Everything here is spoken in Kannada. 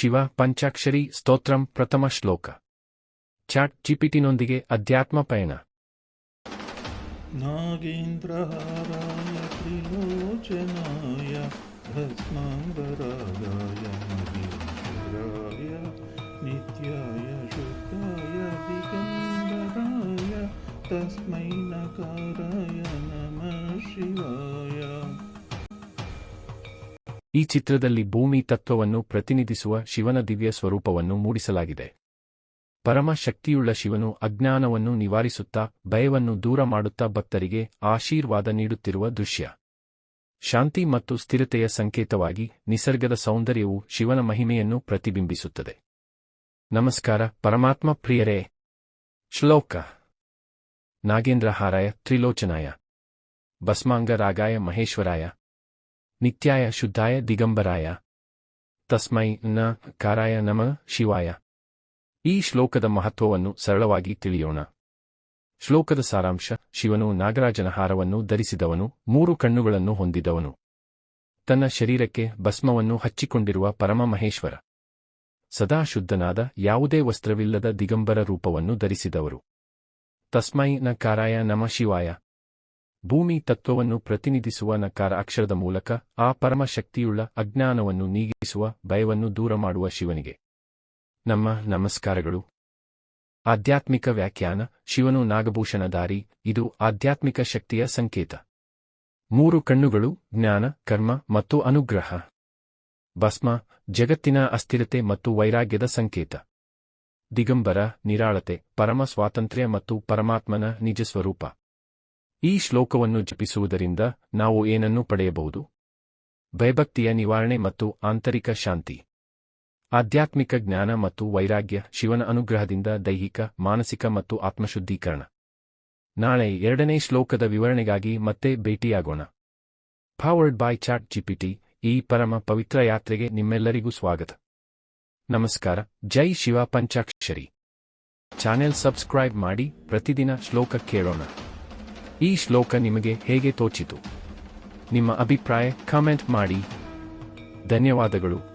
ಶಿವ ಪಂಚಾಕ್ಷರಿ ಸ್ತೋತ್ರಂ ಪ್ರಥಮ ಶ್ಲೋಕ ಚಾಟ್ ಜಿಪಿಟಿನೊಂದಿಗೆ ಅಧ್ಯಾತ್ಮ ಪಯಣ नागेन्द्रहाराय त्रिलोचनाय भस्माम्बरागाय महेश्वराय नित्याय शुद्धाय दिगम्बराय तस्मै नकाराय नमः शिवाय ಈ ಚಿತ್ರದಲ್ಲಿ ಭೂಮಿ ತತ್ವವನ್ನು ಪ್ರತಿನಿಧಿಸುವ ಶಿವನ ದಿವ್ಯ ಸ್ವರೂಪವನ್ನು ಮೂಡಿಸಲಾಗಿದೆ. ಪರಮ ಶಕ್ತಿಯುಳ್ಳ ಶಿವನು ಅಜ್ಞಾನವನ್ನು ನಿವಾರಿಸುತ್ತಾ, ಭಯವನ್ನು ದೂರ ಮಾಡುತ್ತಾ ಭಕ್ತರಿಗೆ ಆಶೀರ್ವಾದ ನೀಡುತ್ತಿರುವ ದೃಶ್ಯ. ಶಾಂತಿ ಮತ್ತು ಸ್ಥಿರತೆಯ ಸಂಕೇತವಾಗಿ ನಿಸರ್ಗದ ಸೌಂದರ್ಯವು ಶಿವನ ಮಹಿಮೆಯನ್ನು ಪ್ರತಿಬಿಂಬಿಸುತ್ತದೆ. ನಮಸ್ಕಾರ, ಪರಮಾತ್ಮ ಪ್ರಿಯರೇ. ಶ್ಲೋಕ. ನಾಗೇಂದ್ರಹಾರಾಯ ತ್ರಿಲೋಚನಾಯ. ಭಸ್ಮಾಂಗರಾಗಾಯ ಮಹೇಶ್ವರಾಯ. ನಿತ್ಯಾಯ ಶುದ್ಧಾಯ ದಿಗಂಬರಾಯ. ತಸ್ಮೈ ನ ಕಾರಾಯ ನಮ ಶಿವಾಯ. ಈ ಶ್ಲೋಕದ ಮಹತ್ವವನ್ನು ಸರಳವಾಗಿ ತಿಳಿಯೋಣ. ಶ್ಲೋಕದ ಸಾರಾಂಶ, ಶಿವನು ನಾಗರಾಜನ ಹಾರವನ್ನು ಧರಿಸಿದವನು, ಮೂರು ಕಣ್ಣುಗಳನ್ನು ಹೊಂದಿದವನು. ತನ್ನ ಶರೀರಕ್ಕೆ ಭಸ್ಮವನ್ನು ಹಚ್ಚಿಕೊಂಡಿರುವ ಪರಮ ಮಹೇಶ್ವರ ಸದಾ ಶುದ್ಧನಾದ, ಯಾವುದೇ ವಸ್ತ್ರವಿಲ್ಲದ ದಿಗಂಬರ ರೂಪವನ್ನು ಧರಿಸಿದವರು. ತಸ್ಮೈ ನ ಕಾರಾಯ ನಮ ಶಿವಾಯ. ಭೂಮಿ ತತ್ವವನ್ನು ಪ್ರತಿನಿಧಿಸುವ ನಕಾರ ಅಕ್ಷರದ ಮೂಲಕ ಆ ಪರಮಶಕ್ತಿಯುಳ್ಳ ಅಜ್ಞಾನವನ್ನು ನೀಗಿಸುವ ಭಯವನ್ನು ದೂರ ಮಾಡುವ ಶಿವನಿಗೆ. ನಮ್ಮ ನಮಸ್ಕಾರಗಳು. ಆಧ್ಯಾತ್ಮಿಕ ವ್ಯಾಖ್ಯಾನ, ಶಿವನು ನಾಗಭೂಷಣ ದಾರಿ, ಇದು ಆಧ್ಯಾತ್ಮಿಕ ಶಕ್ತಿಯ ಸಂಕೇತ. ಮೂರು ಕಣ್ಣುಗಳು, ಜ್ಞಾನ, ಕರ್ಮ ಮತ್ತು ಅನುಗ್ರಹ. ಭಸ್ಮ, ಜಗತ್ತಿನ ಅಸ್ಥಿರತೆ ಮತ್ತು ವೈರಾಗ್ಯದ ಸಂಕೇತ. ದಿಗಂಬರ, ನಿರಾಳತೆ, ಪರಮ ಸ್ವಾತಂತ್ರ್ಯ ಮತ್ತು ಪರಮಾತ್ಮನ ನಿಜ ಸ್ವರೂಪ ಈ ಶ್ಲೋಕವನ್ನು ಜಪಿಸುವುದರಿಂದ ನಾವು ಏನನ್ನು ಪಡೆಯಬಹುದು? ಭಯಭಕ್ತಿಯ ನಿವಾರಣೆ ಮತ್ತು ಆಂತರಿಕ ಶಾಂತಿ. ಆಧ್ಯಾತ್ಮಿಕ ಜ್ಞಾನ ಮತ್ತು ವೈರಾಗ್ಯ, ಶಿವನ ಅನುಗ್ರಹದಿಂದ ದೈಹಿಕ, ಮಾನಸಿಕ ಮತ್ತು ಆತ್ಮಶುದ್ಧೀಕರಣ. ನಾಳೆ ಎರಡನೇ ಶ್ಲೋಕದ ವಿವರಣೆಗಾಗಿ ಮತ್ತೆ ಭೇಟಿಯಾಗೋಣ. ಫಾರ್ವರ್ಡ್ ಬೈ ಚಾಟ್ ಜಿಪಿಟಿ ಈ ಪರಮ ಪವಿತ್ರ ಯಾತ್ರೆಗೆ ನಿಮ್ಮೆಲ್ಲರಿಗೂ ಸ್ವಾಗತ. ನಮಸ್ಕಾರ, ಜೈ ಶಿವ ಪಂಚಾಕ್ಷರಿ. ಚಾನೆಲ್ ಸಬ್ಸ್ಕ್ರೈಬ್ ಮಾಡಿ ಪ್ರತಿದಿನ ಶ್ಲೋಕ ಕೇಳೋಣ. ಈ ಶ್ಲೋಕ ನಿಮಗೆ ಹೇಗೆ ತೋಚಿತು? ನಿಮ್ಮ ಅಭಿಪ್ರಾಯ ಕಾಮೆಂಟ್ ಮಾಡಿ. ಧನ್ಯವಾದಗಳು.